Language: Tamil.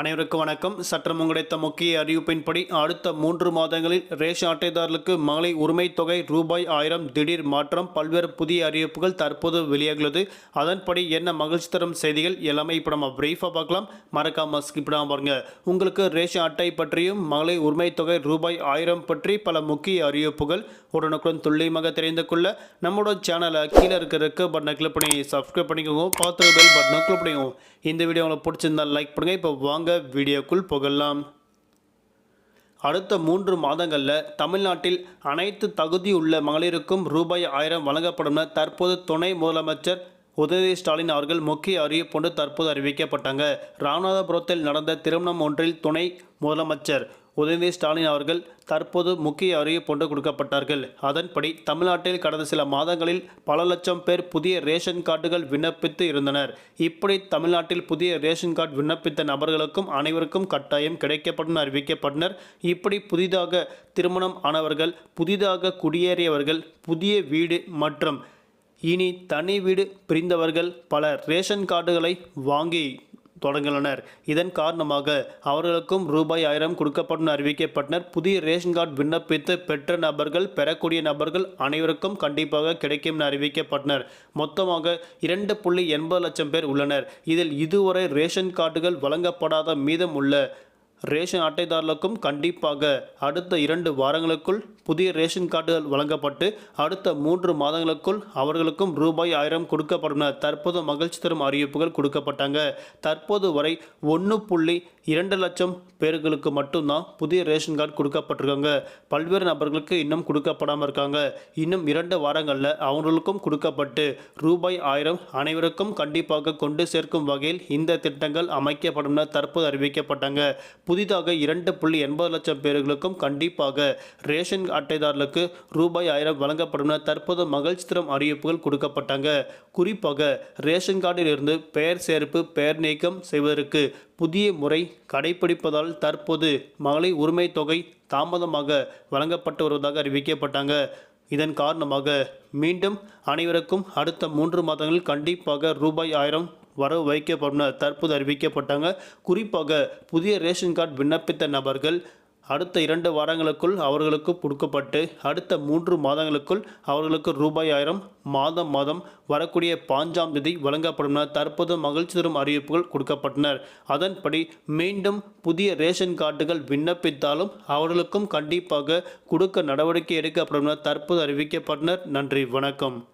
அனைவருக்கும் வணக்கம். சற்றம் கிடைத்த முக்கிய அறிவிப்பின்படி அடுத்த மூன்று மாதங்களில் ரேஷன் அட்டைதாரர்களுக்கு மகளிர் உரிமை தொகை ரூபாய் ஆயிரம் திடீர் மாற்றம் பல்வேறு புதிய அறிவிப்புகள் தற்போது வெளியாகியுள்ளது. அதன்படி என்ன மகிழ்ச்சி தரும் செய்திகள் எல்லாமே இப்போ நம்ம பிரீஃபாக பார்க்கலாம். மறக்காமல் ஸ்கிப் பண்ணாம பாருங்க. உங்களுக்கு ரேஷன் அட்டை பற்றியும் மகளிர் உரிமை தொகை ரூபாய் ஆயிரம் பற்றி பல முக்கிய அறிவிப்புகள் உடனுக்குடன் துல்லியமாக தெரிந்து கொள்ள நம்மளோட சேனலை கீழே இருக்கிற இருக்க பட்டனை கிளிக் பண்ணி சப்ஸ்கிரைப் பண்ணிக்கோங்க. பார்த்து பெல் பட்டனை கிளிக் பண்ணிக்கோங்க. இந்த வீடியோ உங்களுக்கு பிடிச்சிருந்தா லைக் பண்ணுங்கள் இப்போ வாங்க வீடியோக்குள் புகழலாம் அடுத்த மூன்று மாதங்களில் தமிழ்நாட்டில் அனைத்து தகுதியுள்ள மகளிருக்கும் ரூபாய் ஆயிரம் வழங்கப்படும் என தற்போது துணை முதலமைச்சர் உதயநிதி ஸ்டாலின் அவர்கள் முக்கிய அறிவிப்பொன்று தற்போது அறிவிக்கப்பட்டாங்க. ராமநாதபுரத்தில் நடந்த திருமணம் ஒன்றில் துணை முதலமைச்சர் உதயநிதி ஸ்டாலின் அவர்கள் தற்போது முக்கிய அறிவிப்பொன்று கொடுக்கப்பட்டார்கள். அதன்படி தமிழ்நாட்டில் கடந்த சில மாதங்களில் பல லட்சம் பேர் புதிய ரேஷன் கார்டுகள் விண்ணப்பித்து இருந்தனர். இப்படி தமிழ்நாட்டில் புதிய ரேஷன் கார்டு விண்ணப்பித்த நபர்களுக்கும் அனைவருக்கும் கட்டாயம் கிடைக்கப்படும் அறிவிக்கப்பட்டனர். இப்படி புதிதாக திருமணம் ஆனவர்கள் புதிதாக குடியேறியவர்கள் புதிய வீடு மற்றும் இனி தனி வீடு பிரிந்தவர்கள் பல ரேஷன் கார்டுகளை வாங்கி தொடங்கினர் இதன் காரணமாக அவர்களுக்கும் ரூபாய் ஆயிரம் கொடுக்கப்படும் அறிவிக்கப்பட்டனர். புதிய ரேஷன் கார்டு விண்ணப்பித்து பெற்ற நபர்கள் பெறக்கூடிய நபர்கள் அனைவருக்கும் கண்டிப்பாக கிடைக்கும் என அறிவிக்கப்பட்டனர். மொத்தமாக இரண்டு புள்ளி எண்பது லட்சம் பேர் உள்ளனர். இதில் இதுவரை ரேஷன் கார்டுகள் வழங்கப்படாத மீதம் உள்ள ரேஷன் அட்டைதாரர்களுக்கும் கண்டிப்பாக அடுத்த இரண்டு வாரங்களுக்குள் புதிய ரேஷன் கார்டுகள் வழங்கப்பட்டு அடுத்த மூன்று மாதங்களுக்குள் அவர்களுக்கும் ரூபாய் ஆயிரம் கொடுக்கப்படும் என தற்போது மகிழ்ச்சி தரும் அறிவிப்புகள் கொடுக்கப்பட்டாங்க. தற்போது வரை ஒன்று புள்ளி இரண்டு லட்சம் பேர்களுக்கு மட்டும்தான் புதிய ரேஷன் கார்டு கொடுக்கப்பட்டிருக்காங்க. பல்வேறு நபர்களுக்கு இன்னும் கொடுக்கப்படாமல் இருக்காங்க. இன்னும் இரண்டு வாரங்களில் அவர்களுக்கும் கொடுக்கப்பட்டு ரூபாய் ஆயிரம் அனைவருக்கும் கண்டிப்பாக கொண்டு சேர்க்கும் வகையில் இந்த திட்டங்கள் அமைக்கப்படும் என தற்போது அறிவிக்கப்பட்டாங்க. புதிதாக இரண்டு புள்ளி எண்பது லட்சம் பேர்களுக்கும் கண்டிப்பாக ரேஷன் அட்டைதாரர்களுக்கு ரூபாய் ஆயிரம் வழங்கப்படும் என தற்போது மகிழ்ச்சித்திரம் அறிவிப்புகள் கொடுக்கப்பட்டாங்க. குறிப்பாக ரேஷன் கார்டில் இருந்து பெயர் சேர்ப்பு பெயர் நீக்கம் செய்வதற்கு புதிய முறை கடைபிடிப்பதால் தற்போது மகளிர் உரிமை தொகை தாமதமாக வழங்கப்பட்டு வருவதாக அறிவிக்கப்பட்டாங்க. இதன் காரணமாக மீண்டும் அனைவருக்கும் அடுத்த மூன்று மாதங்களில் கண்டிப்பாக ரூபாய் ஆயிரம் வரவு வைக்கப்படும் தற்போது அறிவிக்கப்பட்டாங்க. குறிப்பாக புதிய ரேஷன் கார்டு விண்ணப்பித்த நபர்கள் அடுத்த இரண்டு வாரங்களுக்குள் அவர்களுக்கு கொடுக்கப்பட்டு அடுத்த மூன்று மாதங்களுக்குள் அவர்களுக்கு ரூபாய் ஆயிரம் மாதம் மாதம் வரக்கூடிய பாஞ்சாம் தேதி வழங்கப்படும். தற்போது மகிழ்ச்சி தரும் அறிவிப்புகள் கொடுக்கப்பட்டனர் அதன்படி மீண்டும் புதிய ரேஷன் கார்டுகள் விண்ணப்பித்தாலும் அவர்களுக்கும் கண்டிப்பாக கொடுக்க நடவடிக்கை எடுக்கப்படும். தற்போது அறிவிக்கப்பட்டனர். நன்றி. வணக்கம்.